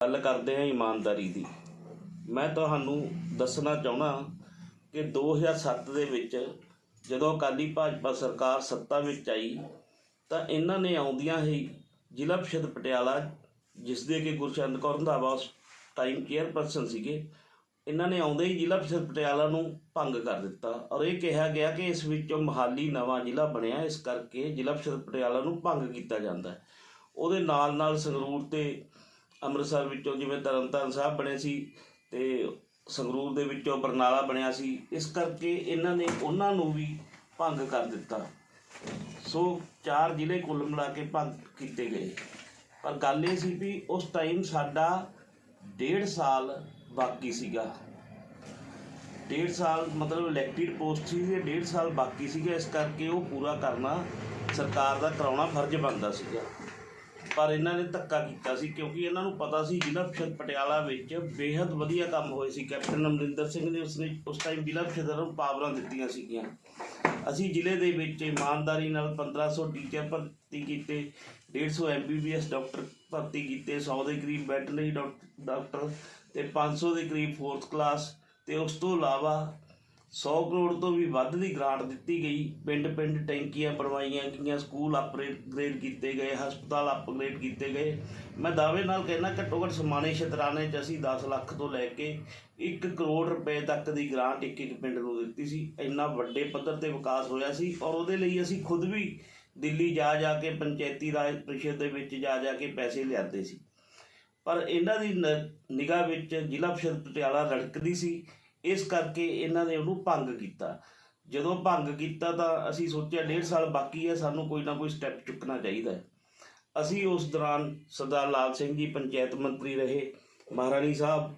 ਗੱਲ ਕਰਦੇ ਹਾਂ ਇਮਾਨਦਾਰੀ ਦੀ। ਮੈਂ ਤੁਹਾਨੂੰ ਦੱਸਣਾ ਚਾਹਣਾ ਕਿ 2007 ਦੇ ਵਿੱਚ ਜਦੋਂ ਅਕਾਲੀ ਭਾਜਪਾ ਸਰਕਾਰ ਸੱਤਾ ਵਿੱਚ ਆਈ, ਤਾਂ ਇਹਨਾਂ ਨੇ ਆਉਂਦੀਆਂ ਹੀ ਜ਼ਿਲ੍ਹਾ ਪ੍ਰੀਸ਼ਦ ਪਟਿਆਲਾ ਜਿਸ ਦੇ ਕਿ ਗੁਰਚੰਦ ਕੌਰ ਰੰਧਾਵਾ ਉਸ ਟਾਈਮ ਚੇਅਰਪਰਸਨ ਸੀਗੇ, ਇਹਨਾਂ ਨੇ ਆਉਂਦੇ ਹੀ ਜ਼ਿਲ੍ਹਾ ਪ੍ਰੀਸ਼ਦ ਪਟਿਆਲਾ ਨੂੰ ਭੰਗ ਕਰ ਦਿੱਤਾ ਔਰ ਇਹ ਕਿਹਾ ਗਿਆ ਕਿ ਇਸ ਵਿੱਚੋਂ ਮਹਾਲੀ ਨਵਾਂ ਜ਼ਿਲ੍ਹਾ ਬਣਿਆ, ਇਸ ਕਰਕੇ ਜ਼ਿਲ੍ਹਾ ਪ੍ਰੀਸ਼ਦ ਪਟਿਆਲਾ ਨੂੰ ਭੰਗ ਕੀਤਾ ਜਾਂਦਾ ਉਹਦੇ ਨਾਲ ਨਾਲ ਸੰਗਰੂਰ ਤੇ ਅੰਮ੍ਰਿਤਸਰ ਵਿੱਚੋਂ ਜਿਵੇਂ ਤਰਨਤਾਰਨ ਸਾਹਿਬ ਬਣੇ ਸੀ ਤੇ ਸੰਗਰੂਰ ਦੇ ਵਿੱਚੋਂ ਬਰਨਾਲਾ ਬਣਿਆ ਸੀ, ਇਸ ਕਰਕੇ ਇਹਨਾਂ ਨੇ ਉਹਨਾਂ ਨੂੰ ਵੀ ਭੰਗ ਕਰ ਦਿੱਤਾ। ਸੋ ਚਾਰ ਜ਼ਿਲ੍ਹੇ ਕੁੱਲ ਮਿਲਾ ਕੇ ਭੰਗ ਕੀਤੇ ਗਏ। ਪਰ ਗੱਲ ਇਹ ਸੀ ਵੀ ਉਸ ਟਾਈਮ ਸਾਡਾ ਡੇਢ ਸਾਲ ਬਾਕੀ ਸੀਗਾ। ਡੇਢ ਸਾਲ ਮਤਲਬ ਇਲੈਕਟਿਡ ਪੋਸਟ ਸੀ ਤੇ ਡੇਢ ਸਾਲ ਬਾਕੀ ਸੀਗਾ, ਇਸ ਕਰਕੇ ਉਹ ਪੂਰਾ ਕਰਨਾ ਸਰਕਾਰ ਦਾ ਕਰਾਉਣਾ ਫਰਜ਼ ਬਣਦਾ ਸੀਗਾ। ਪਰ ਇਹਨਾਂ ਨੇ ਧੱਕਾ ਕੀਤਾ ਸੀ, ਕਿਉਂਕਿ ਇਹਨਾਂ ਨੂੰ ਪਤਾ ਸੀ ਜ਼ਿਲ੍ਹਾ ਪ੍ਰੀਸ਼ਦ ਪਟਿਆਲਾ ਵਿੱਚ ਬੇहद ਵਧੀਆ ਕੰਮ ਹੋਏ ਸੀ। ਕੈਪਟਨ ਅਮਰਿੰਦਰ ਸਿੰਘ ਨੇ ਉਸਨੇ ਉਸ ਟਾਈਮ ਜ਼ਿਲ੍ਹਾ ਪ੍ਰੀਸ਼ਦ ਨੂੰ ਪਾਵਰਾਂ ਦਿੱਤੀਆਂ ਸੀਗੀਆਂ। ਅਸੀਂ ਜ਼ਿਲ੍ਹੇ ਦੇ ਵਿੱਚ ਇਮਾਨਦਾਰੀ ਨਾਲ 1500 ਟੀਚਰ ਭਰਤੀ ਕੀਤੇ 150 ਐਮਬੀਬੀਐਸ ਡਾਕਟਰ ਭਰਤੀ ਕੀਤੇ 100 ਦੇ ਕਰੀਬ ਵੈਟਰਨਰੀ ਡਾਕਟਰ ਤੇ 500 ਦੇ ਕਰੀਬ ਫੋਰਥ ਕਲਾਸ ਤੇ ਉਸ ਤੋਂ ਇਲਾਵਾ 100 ਕਰੋੜ ਤੋਂ ਵੀ ਵੱਧ ਦੀ ਗ੍ਰਾਂਟ ਦਿੱਤੀ ਗਈ। ਪਿੰਡ-ਪਿੰਡ ਟੈਂਕੀਆਂ ਬਣਵਾਈਆਂ ਗਈਆਂ, ਸਕੂਲ ਅਪਗ੍ਰੇਡ ਕੀਤੇ ਗਏ, ਹਸਪਤਾਲ ਅਪਗ੍ਰੇਡ ਕੀਤੇ ਗਏ। ਮੈਂ ਦਾਅਵੇ ਨਾਲ ਕਹਿਣਾ ਘੱਟੋ ਘੱਟ ਸਮਾਣੇ ਸ਼ਤਰਾਣੇ 'ਚ ਅਸੀਂ 10 ਲੱਖ ਤੋਂ ਲੈ ਕੇ 1 ਕਰੋੜ ਰੁਪਏ ਤੱਕ ਦੀ ਗ੍ਰਾਂਟ ਇੱਕ ਇੱਕ ਪਿੰਡ ਨੂੰ ਦਿੱਤੀ ਸੀ। ਇੰਨਾ ਵੱਡੇ ਪੱਧਰ ਤੇ ਵਿਕਾਸ ਹੋਇਆ ਸੀ ਔਰ ਉਹਦੇ ਲਈ ਅਸੀਂ ਖੁਦ ਵੀ ਦਿੱਲੀ ਜਾ ਜਾ ਕੇ, ਪੰਚਾਇਤੀ ਰਾਜ ਪ੍ਰੀਸ਼ਦ ਦੇ ਵਿੱਚ ਜਾ ਜਾ ਕੇ ਪੈਸੇ ਲਿਆਉਂਦੇ ਸੀ। ਪਰ ਇਹਨਾਂ ਦੀ ਨਿਗਾਹ ਵਿੱਚ ਜ਼ਿਲ੍ਹਾ ਪ੍ਰੀਸ਼ਦ ਪਟਿਆਲਾ ਰੜਕਦੀ ਸੀ। ਇਸ ਕਰਕੇ ਇਹਨਾਂ ਨੇ ਉਹਨੂੰ ਭੰਗ ਕੀਤਾ ਜਦੋਂ ਭੰਗ ਕੀਤਾ ਤਾਂ ਅਸੀਂ ਸੋਚਿਆ ਡੇਢ ਸਾਲ ਬਾਕੀ ਹੈ ਸਾਨੂੰ ਕੋਈ ਨਾ ਕੋਈ ਸਟੈਪ ਚੁੱਕਣਾ ਚਾਹੀਦਾ ਹੈ ਅਸੀਂ ਉਸ ਦੌਰਾਨ ਸਰਦਾਰ ਲਾਲ ਸਿੰਘ ਜੀ ਪੰਚਾਇਤ ਮੰਤਰੀ ਰਹੇ ਮਹਾਰਾਣੀ ਸਾਹਿਬ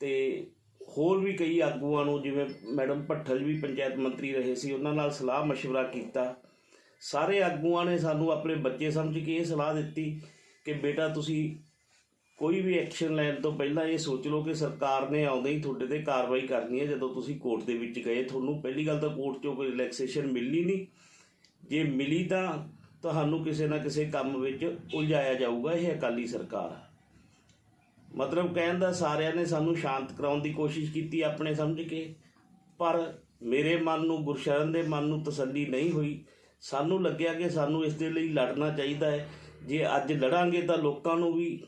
ਤੇ ਹੋਰ ਵੀ ਕਈ ਆਗੂਆਂ ਨੂੰ ਜਿਵੇਂ ਮੈਡਮ ਭੱਠਲ ਵੀ ਪੰਚਾਇਤ ਮੰਤਰੀ ਰਹੇ ਸੀ ਉਹਨਾਂ ਨਾਲ ਸਲਾਹ مشورہ ਕੀਤਾ ਸਾਰੇ ਆਗੂਆਂ ਨੇ ਸਾਨੂੰ ਆਪਣੇ ਬੱਚੇ ਸਮਝ ਕੇ ਇਹ ਸਲਾਹ ਦਿੱਤੀ ਕਿ ਬੇਟਾ ਤੁਸੀਂ ਕੋਈ ਵੀ ਐਕਸ਼ਨ ਲੈਣ ਤੋਂ ਪਹਿਲਾਂ ਇਹ ਸੋਚ ਲਓ ਕਿ ਸਰਕਾਰ ਨੇ ਆਉਂਦੇ ਹੀ ਤੁਹਾਡੇ ਤੇ ਕਾਰਵਾਈ ਕਰਨੀ ਹੈ, ਜਦੋਂ ਤੁਸੀਂ ਕੋਰਟ ਦੇ ਵਿੱਚ ਗਏ, ਤੁਹਾਨੂੰ ਪਹਿਲੀ ਗੱਲ ਤਾਂ ਕੋਰਟ 'ਚੋਂ ਕੋਈ ਰਿਲੈਕਸੇਸ਼ਨ ਮਿਲਣੀ ਨਹੀਂ। ਜੇ ਮਿਲੀ ਤਾਂ ਤੁਹਾਨੂੰ ਕਿਸੇ ਨਾ ਕਿਸੇ ਕੰਮ ਵਿੱਚ ਉਲਝਾਇਆ ਜਾਊਗਾ, ਇਹ ਅਕਾਲੀ ਸਰਕਾਰ। ਮਤਲਬ ਕਹਿਣ ਦਾ ਸਾਰਿਆਂ ਨੇ ਸਾਨੂੰ ਸ਼ਾਂਤ ਕਰਾਉਣ ਦੀ ਕੋਸ਼ਿਸ਼ ਕੀਤੀ ਆਪਣੇ ਸਮਝ ਕੇ, ਪਰ ਮੇਰੇ ਮਨ ਨੂੰ, ਗੁਰਸ਼ਰਨ ਦੇ ਮਨ ਨੂੰ ਤਸੱਲੀ ਨਹੀਂ ਹੋਈ। ਸਾਨੂੰ ਲੱਗਿਆ ਕਿ ਸਾਨੂੰ ਇਸ ਦੇ ਲਈ ਲੜਨਾ ਚਾਹੀਦਾ ਹੈ। ਜੇ ਅੱਜ ਲੜਾਂਗੇ ਤਾਂ ਲੋਕਾਂ ਨੂੰ ਵੀ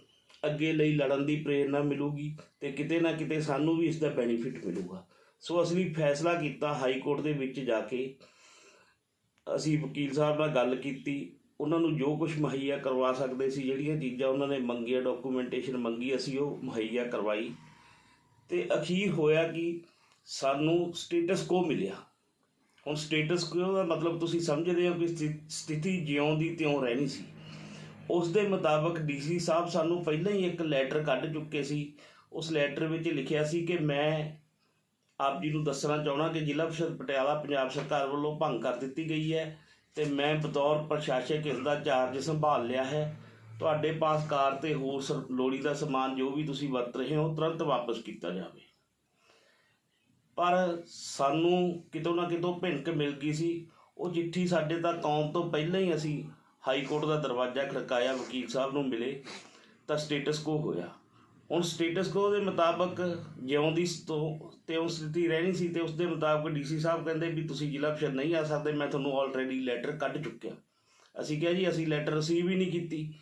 ਅੱਗੇ ਲਈ ਲੜਨ ਦੀ ਪ੍ਰੇਰਣਾ ਮਿਲੂਗੀ ਤੇ ਕਿਤੇ ਨਾ ਕਿਤੇ ਸਾਨੂੰ ਵੀ ਇਸ ਦਾ ਬੈਨੀਫਿਟ ਮਿਲੂਗਾ। ਸੋ ਅਸੀਂ ਫੈਸਲਾ ਕੀਤਾ ਹਾਈ ਕੋਰਟ ਦੇ ਵਿੱਚ ਜਾ ਕੇ। ਅਸੀਂ ਵਕੀਲ ਸਾਹਿਬ ਨਾਲ ਗੱਲ ਕੀਤੀ। ਉਹਨਾਂ ਨੂੰ ਜੋ ਕੁਝ ਮੁਹੱਈਆ ਕਰਵਾ ਸਕਦੇ ਸੀ, ਜਿਹੜੀਆਂ ਚੀਜ਼ਾਂ ਉਹਨਾਂ ਨੇ ਮੰਗੀਆਂ ਡਾਕੂਮੈਂਟੇਸ਼ਨ ਮੰਗੀ, ਅਸੀਂ ਉਹ ਮੁਹੱਈਆ ਕਰਵਾਈ। ਤੇ ਅਖੀਰ ਹੋਇਆ ਕਿ ਸਾਨੂੰ ਸਟੇਟਸ ਕੋ ਮਿਲਿਆ। ਹੁਣ ਸਟੇਟਸ ਕੋ ਦਾ ਮਤਲਬ ਤੁਸੀਂ ਸਮਝਦੇ ਹੋ ਕਿ ਸਥਿ- ਸਥਿਤੀ ਜਿਉਂ ਦੀ ਤਿਉਂ ਰਹਿਣੀ ਸੀ। ਉਸ ਦੇ ਮੁਤਾਬਕ ਡੀਸੀ ਸਾਹਿਬ ਸਾਨੂੰ ਪਹਿਲਾਂ ਹੀ ਇੱਕ ਲੈਟਰ ਕੱਢ ਚੁੱਕੇ ਸੀ। ਉਸ ਲੈਟਰ ਵਿੱਚ ਲਿਖਿਆ ਸੀ ਕਿ ਮੈਂ ਆਪ ਜੀ ਨੂੰ ਦੱਸਣਾ ਚਾਹਣਾ ਕਿ ਜ਼ਿਲ੍ਹਾ ਪ੍ਰੀਸ਼ਦ ਪਟਿਆਲਾ ਪੰਜਾਬ ਸਰਕਾਰ ਵੱਲੋਂ ਭੰਗ ਕਰ ਦਿੱਤੀ ਗਈ ਹੈ ਤੇ ਮੈਂ ਬਤੌਰ ਪ੍ਰਸ਼ਾਸਕ ਇਸ ਦਾ ਚਾਰਜ ਸੰਭਾਲ ਲਿਆ ਹੈ। ਤੁਹਾਡੇ ਪਾਸ ਕਾਰ ਤੇ ਹੋਰ ਸਰ- ਲੋੜੀਂਦਾ ਸਮਾਨ ਜੋ ਵੀ ਤੁਸੀਂ ਵਰਤ ਰਹੇ ਹੋ, ਤੁਰੰਤ ਵਾਪਸ ਕੀਤਾ ਜਾਵੇ। ਪਰ ਸਾਨੂੰ ਕਿਤੋਂ ਨਾ ਕਿਤੋਂ ਭਿਣਕ ਮਿਲ ਗਈ ਸੀ। ਉਹ ਚਿੱਠੀ ਸਾਡੇ ਤੱਕ ਕੌਮ ਤੋਂ ਪਹਿਲਾਂ ਹੀ ਅਸੀਂ ਹਾਈ ਕੋਰਟ ਦਾ ਦਰਵਾਜ਼ਾ ਖੜਕਾਇਆ, ਵਕੀਲ ਸਾਹਿਬ ਨੂੰ ਮਿਲੇ ਤਾਂ ਸਟੇਟਸ ਕੋ ਹੋਇਆ। ਹੁਣ ਸਟੇਟਸ ਕੋ ਦੇ ਮੁਤਾਬਕ ਜਿਉਂ ਦੀ ਤੋਂ ਤੇ ਉਹ ਸਥਿਤੀ ਰਹਿਣੀ ਸੀ ਤੇ ਉਸ ਦੇ ਮੁਤਾਬਕ ਡੀਸੀ ਸਾਹਿਬ ਕਹਿੰਦੇ ਵੀ ਤੁਸੀਂ ਜ਼ਿਲ੍ਹਾ ਪ੍ਰੀਸ਼ਦ ਨਹੀਂ ਆ ਸਕਦੇ, ਮੈਂ ਤੁਹਾਨੂੰ ਆਲਰੇਡੀ ਲੈਟਰ ਕੱਢ ਚੁੱਕਿਆ। ਅਸੀਂ ਕਿਹਾ ਜੀ, ਅਸੀਂ ਲੈਟਰ ਰਿਸੀਵ ਹੀ ਨਹੀਂ ਕੀਤੀ।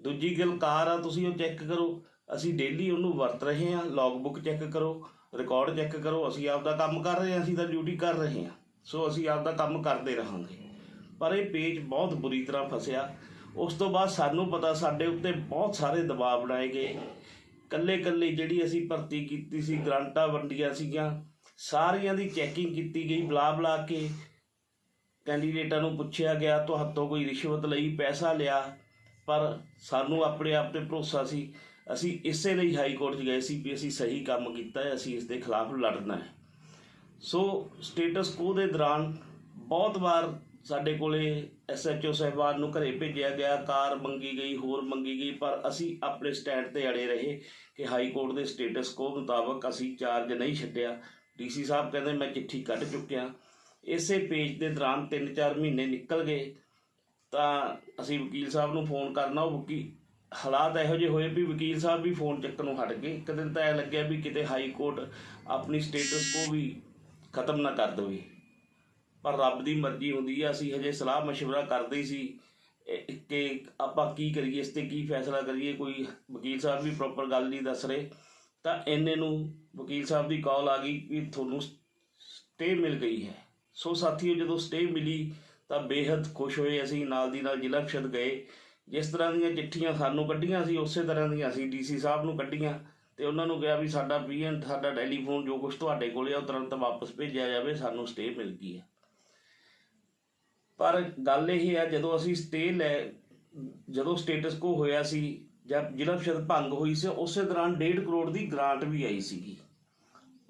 ਦੂਜੀ ਗੱਲ ਕਾਰ ਆ, ਤੁਸੀਂ ਉਹ ਚੈੱਕ ਕਰੋ। ਅਸੀਂ ਡੇਲੀ ਉਹਨੂੰ ਵਰਤ ਰਹੇ ਹਾਂ ਲੌਗ ਬੁੱਕ ਚੈੱਕ ਕਰੋ ਰਿਕਾਰਡ ਚੈੱਕ ਕਰੋ। ਅਸੀਂ ਆਪਦਾ ਕੰਮ ਕਰ ਰਹੇ ਹਾਂ, ਅਸੀਂ ਤਾਂ ਡਿਊਟੀ ਕਰ ਰਹੇ ਹਾਂ। ਸੋ ਅਸੀਂ ਆਪਦਾ ਕੰਮ ਕਰਦੇ ਰਹਾਂਗੇ। ਪਰ ਇਹ ਪੇਜ ਬਹੁਤ ਬੁਰੀ ਤਰ੍ਹਾਂ ਫਸਿਆ। ਉਸ ਤੋਂ ਬਾਅਦ ਸਾਨੂੰ ਪਤਾ ਸਾਡੇ ਉੱਤੇ ਬਹੁਤ ਸਾਰੇ ਦਬਾਅ ਬਣਾਏ ਗਏ। ਕੱਲੇ ਕੱਲੇ ਜਿਹੜੀ ਅਸੀਂ ਭਰਤੀ ਕੀਤੀ ਸੀ, ਗ੍ਰਾਂਟਾਂ ਵੰਡੀਆਂ ਸੀਗੀਆਂ, ਸਾਰੀਆਂ ਦੀ ਚੈਕਿੰਗ ਕੀਤੀ ਗਈ ਬਲਾ ਬਲਾ ਕੇ। ਕੈਂਡੀਡੇਟਾਂ ਨੂੰ ਪੁੱਛਿਆ ਗਿਆ, ਤੁਹਾਤੋਂ ਕੋਈ ਰਿਸ਼ਵਤ ਲਈ ਪੈਸਾ ਲਿਆ? ਪਰ ਸਾਨੂੰ ਆਪਣੇ ਆਪ ਤੇ ਭਰੋਸਾ ਸੀ। ਅਸੀਂ ਇਸੇ ਲਈ ਹਾਈ ਕੋਰਟ 'ਚ ਗਏ ਸੀ ਵੀ ਅਸੀਂ ਸਹੀ ਕੰਮ ਕੀਤਾ ਹੈ, ਅਸੀਂ ਇਸ ਦੇ ਖਿਲਾਫ ਲੜਨਾ ਹੈ। ਸੋ ਸਟੇਟਸ ਕੋ ਦੇ ਦੌਰਾਨ ਬਹੁਤ ਵਾਰ ਸਾਡੇ ਕੋਲੇ ਐਸਐਚਓ ਸਾਹਿਬਾਨ ਨੂੰ ਘਰੇ ਭੇਜਿਆ ਗਿਆ, ਕਾਰ ਮੰਗੀ ਗਈ, ਹੋਰ ਮੰਗੀ ਗਈ, ਪਰ ਅਸੀਂ ਆਪਣੇ ਸਟੈਂਡ ਤੇ ਅੜੇ ਰਹੇ ਕਿ ਹਾਈ ਕੋਰਟ ਦੇ ਸਟੇਟਸ ਕੋ ਮੁਤਾਬਕ ਅਸੀਂ ਚਾਰਜ ਨਹੀਂ ਛੱਡਿਆ। ਡੀਸੀ ਸਾਹਿਬ ਕਹਿੰਦੇ, ਮੈਂ ਚਿੱਠੀ ਕੱਢ ਚੁੱਕਿਆ। ਇਸੇ ਪੇਜ ਦੇ ਦੌਰਾਨ 3-4 ਮਹੀਨੇ ਨਿਕਲ ਗਏ। ਤਾਂ ਅਸੀਂ ਵਕੀਲ ਸਾਹਿਬ ਨੂੰ ਫੋਨ ਕਰਨਾ, ਉਹ ਵਕੀ, ਹਾਲਾਤ ਇਹੋ ਜਿਹੇ ਹੋਏ ਵੀ ਵਕੀਲ ਸਾਹਿਬ ਵੀ ਫੋਨ ਚੱਕਣੋਂ ਹਟ ਗਏ। ਇੱਕ ਦਿਨ ਤਾਂ ਐ ਲੱਗਿਆ ਵੀ ਕਿਤੇ ਹਾਈ ਕੋਰਟ ਆਪਣੀ ਸਟੇਟਸ ਕੋ ਵੀ ਖਤਮ ਨਾ ਕਰ ਦੇਵੇ। ਪਰ ਰੱਬ ਦੀ ਮਰਜ਼ੀ ਹੁੰਦੀ ਆ, ਅਸੀਂ ਹਜੇ ਸਲਾਹ مشਵਰਾ ਕਰਦੇ ਹੀ ਸੀ ਕਿ ਆਪਾਂ ਕੀ ਕਰੀਏ, ਇਸ ਤੇ ਕੀ ਫੈਸਲਾ ਕਰੀਏ, ਕੋਈ ਵਕੀਲ ਸਾਹਿਬ ਵੀ ਪ੍ਰੋਪਰ ਗੱਲ ਨਹੀਂ ਦੱਸ ਰਹੇ। ਤਾਂ ਐਨੇ ਨੂੰ ਵਕੀਲ ਸਾਹਿਬ ਦੀ ਕਾਲ ਆ ਗਈ ਕਿ ਤੁਹਾਨੂੰ ਸਟੇ ਮਿਲ ਗਈ ਹੈ। ਸੋ ਸਾਥੀਓ, ਜਦੋਂ ਸਟੇ ਮਿਲੀ ਤਾਂ ਬੇहद ਖੁਸ਼ ਹੋਏ ਅਸੀਂ, ਨਾਲ ਦੀ ਨਾਲ ਜ਼ਿਲ੍ਹਾ ਪਰਿਸ਼ਦ ਗਏ। ਜਿਸ ਤਰ੍ਹਾਂ ਦੀਆਂ ਚਿੱਠੀਆਂ ਸਾਨੂੰ ਕੱਢੀਆਂ ਸੀ, ਉਸੇ ਤਰ੍ਹਾਂ ਦੀਆਂ ਅਸੀਂ ਡੀਸੀ ਸਾਹਿਬ ਨੂੰ ਕੱਢੀਆਂ ਤੇ ਉਹਨਾਂ ਨੂੰ ਕਿਹਾ ਵੀ ਸਾਡਾ ਪੀਐਨ ਸਾਡਾ ਟੈਲੀਫੋਨ ਜੋ ਕੁਝ ਤੁਹਾਡੇ ਕੋਲੇ ਆ, ਉਹ ਤੁਰੰਤ ਵਾਪਸ ਭੇਜਿਆ ਜਾਵੇ, ਸਾਨੂੰ ਸਟੇ ਮਿਲ ਗਈ ਹੈ। ਪਰ ਗੱਲ ਇਹ ਹੈ, ਜਦੋਂ ਅਸੀਂ ਸਟੇ ਲੈ, ਜਦੋਂ ਸਟੇਟਸ ਕੋ ਹੋਇਆ ਸੀ, ਜਾਂ ਜ਼ਿਲ੍ਹਾ ਪ੍ਰੀਸ਼ਦ ਭੰਗ ਹੋਈ ਸੀ, ਉਸੇ ਦੌਰਾਨ 1.5 ਕਰੋੜ ਦੀ ਗ੍ਰਾਂਟ ਵੀ ਆਈ ਸੀਗੀ।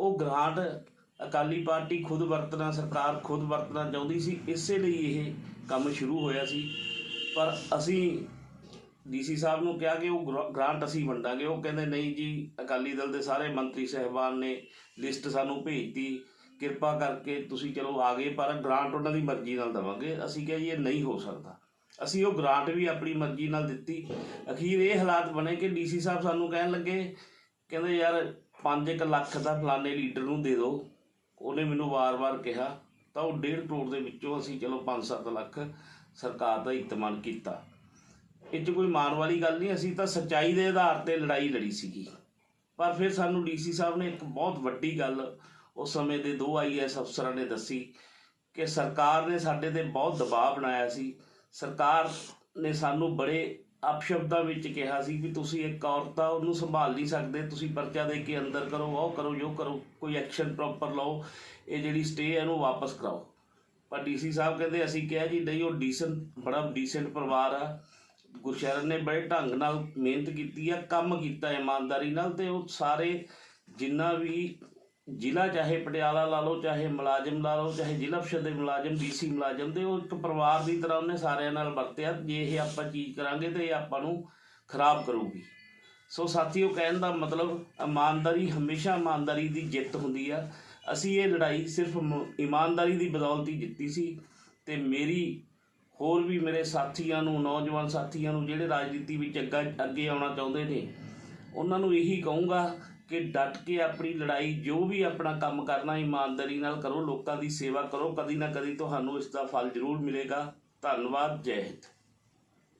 ਉਹ ਗ੍ਰਾਂਟ ਅਕਾਲੀ ਪਾਰਟੀ ਖੁਦ ਵਰਤਣਾ, ਸਰਕਾਰ ਖੁਦ ਵਰਤਣਾ ਚਾਹੁੰਦੀ ਸੀ, ਇਸੇ ਲਈ ਇਹ ਕੰਮ ਸ਼ੁਰੂ ਹੋਇਆ ਸੀ। ਪਰ ਅਸੀਂ ਡੀਸੀ ਸਾਹਿਬ ਨੂੰ ਕਿਹਾ ਕਿ ਉਹ ਗ੍ਰਾ- ਗ੍ਰਾਂਟ ਅਸੀਂ ਵੰਡਾਂਗੇ। ਉਹ ਕਹਿੰਦੇ, ਨਹੀਂ ਜੀ, ਅਕਾਲੀ ਦਲ ਦੇ ਸਾਰੇ ਮੰਤਰੀ ਸਹਿਬਾਨ ਨੇ ਲਿਸਟ ਸਾਨੂੰ ਭੇਜਤੀ ਕਿਰਪਾ ਕਰਕੇ ਤੁਸੀਂ ਚਲੋ ਆ ਗਏ, ਪਰ ਗ੍ਰਾਂਟ ਉਹਨਾਂ ਦੀ ਮਰਜ਼ੀ ਨਾਲ ਦੇਵਾਂਗੇ। ਅਸੀਂ ਕਿਹਾ ਜੀ, ਇਹ ਨਹੀਂ ਹੋ ਸਕਦਾ। ਅਸੀਂ ਉਹ ਗ੍ਰਾਂਟ ਵੀ ਆਪਣੀ ਮਰਜ਼ੀ ਨਾਲ ਦਿੱਤੀ। ਅਖੀਰ ਇਹ ਹਾਲਾਤ ਬਣੇ ਕਿ ਡੀਸੀ ਸਾਹਿਬ ਸਾਨੂੰ ਕਹਿਣ ਲੱਗੇ, ਕਹਿੰਦੇ ਯਾਰ 5 ਲੱਖ ਦਾ ਫਲਾਣੇ ਲੀਡਰ ਨੂੰ ਦੇ ਦਿਓ ਉਹਨੇ ਮੈਨੂੰ ਵਾਰ-ਵਾਰ ਕਿਹਾ, ਤਾਂ ਉਹ 1.5 ਕਰੋੜ ਦੇ ਵਿੱਚੋਂ ਅਸੀਂ ਚਲੋ 5-7 ਲੱਖ ਸਰਕਾਰ ਦਾ ਇਤਮਾਨ ਕੀਤਾ। ਇਹ 'ਚ ਕੋਈ ਮਾਣ ਵਾਲੀ ਗੱਲ ਨਹੀਂ, ਅਸੀਂ ਤਾਂ ਸੱਚਾਈ ਦੇ ਆਧਾਰ ਤੇ ਲੜਾਈ ਲੜੀ ਸੀਗੀ। ਪਰ ਫਿਰ ਸਾਨੂੰ ਡੀਸੀ ਸਾਹਿਬ ਨੇ ਇੱਕ ਬਹੁਤ ਵੱਡੀ ਗੱਲ ਉਸ ਸਮੇਂ ਦੇ ਦੋ ਆਈਐਸ ਅਫਸਰਾਂ ਨੇ ਦੱਸੀ ਕਿ ਸਰਕਾਰ ਨੇ ਸਾਡੇ ਤੇ ਬਹੁਤ ਦਬਾਅ ਬਣਾਇਆ ਸੀ। ਸਰਕਾਰ ਨੇ ਸਾਨੂੰ ਬੜੇ ਅਪਸ਼ਬਦਾਂ ਵਿੱਚ ਕਿਹਾ ਸੀ ਵੀ ਤੁਸੀਂ ਇੱਕ ਔਰਤ ਆ, ਉਹਨੂੰ ਸੰਭਾਲ ਨਹੀਂ ਸਕਦੇ, ਤੁਸੀਂ ਪਰਚਾ ਦੇ ਕੇ ਅੰਦਰ ਕਰੋ, ਉਹ ਕਰੋ, ਜੋ ਕਰੋ, ਕੋਈ ਐਕਸ਼ਨ ਪ੍ਰੋਪਰ ਲਓ, ਇਹ ਜਿਹੜੀ ਸਟੇ ਹੈ ਇਹਨੂੰ ਵਾਪਸ ਕਰਾਓ। ਪਰ ਡੀਸੀ ਸਾਹਿਬ ਕਹਿੰਦੇ, ਅਸੀਂ ਕਿਹਾ ਜੀ, ਨਹੀਂ, ਉਹ ਡੀਸੈਂਟ, ਬੜਾ ਡੀਸੈਂਟ ਪਰਿਵਾਰ ਆ। ਗੁਰਸ਼ਰਨ ਨੇ ਬੜੇ ਢੰਗ ਨਾਲ ਮਿਹਨਤ ਕੀਤੀ ਆ, ਕੰਮ ਕੀਤਾ ਇਮਾਨਦਾਰੀ ਨਾਲ, ਤੇ ਉਹ ਸਾਰੇ ਜਿੰਨਾ ਵੀ ਜ਼ਿਲ੍ਹਾ ਚਾਹੇ ਪਟਿਆਲਾ ਲਾ ਲਓ, ਚਾਹੇ ਮੁਲਾਜ਼ਮ ਲਾ ਲਓ, ਚਾਹੇ ਜ਼ਿਲ੍ਹਾ ਪਰਿਸ਼ਦ ਦੇ ਮੁਲਾਜ਼ਮ, ਡੀਸੀ ਮੁਲਾਜ਼ਮ ਦੇ, ਉਹ ਇੱਕ ਪਰਿਵਾਰ ਦੀ ਤਰ੍ਹਾਂ ਉਹਨੇ ਸਾਰਿਆਂ ਨਾਲ ਵਰਤਿਆ। ਜੇ ਇਹ ਆਪਾਂ ਚੀਜ਼ ਕਰਾਂਗੇ ਤੇ ਇਹ ਆਪਾਂ ਨੂੰ ਖਰਾਬ ਕਰੂਗੀ। ਸੋ ਸਾਥੀਓ, ਕਹਿਣ ਦਾ ਮਤਲਬ ਇਮਾਨਦਾਰੀ ਹਮੇਸ਼ਾ ਇਮਾਨਦਾਰੀ ਦੀ ਜਿੱਤ ਹੁੰਦੀ ਆ। ਅਸੀਂ ਇਹ ਲੜਾਈ ਸਿਰਫ ਇਮਾਨਦਾਰੀ ਦੀ ਬਦੌਲਤ ਹੀ ਜਿੱਤੀ ਸੀ ਤੇ ਮੇਰੀ ਹੋਰ ਵੀ ਮੇਰੇ ਸਾਥੀਆਂ ਨੂੰ, ਨੌਜਵਾਨ ਸਾਥੀਆਂ ਨੂੰ ਜਿਹੜੇ ਰਾਜਨੀਤੀ ਵਿੱਚ ਅੱਗਾ, ਅੱਗੇ ਆਉਣਾ ਚਾਹੁੰਦੇ ਨੇ, ਉਹਨਾਂ ਨੂੰ ਇਹੀ ਕਹੂੰਗਾ ਕਿ ਡਟ ਕੇ ਆਪਣੀ ਲੜਾਈ, ਜੋ ਵੀ ਆਪਣਾ ਕੰਮ ਕਰਨਾ, ਇਮਾਨਦਾਰੀ ਨਾਲ ਕਰੋ, ਲੋਕਾਂ ਦੀ ਸੇਵਾ ਕਰੋ, ਕਦੀ ਨਾ ਕਦੀ ਤੁਹਾਨੂੰ ਇਸ ਦਾ ਫਲ ਜ਼ਰੂਰ ਮਿਲੇਗਾ। ਧੰਨਵਾਦ, ਜੈ ਹਿੰਦ।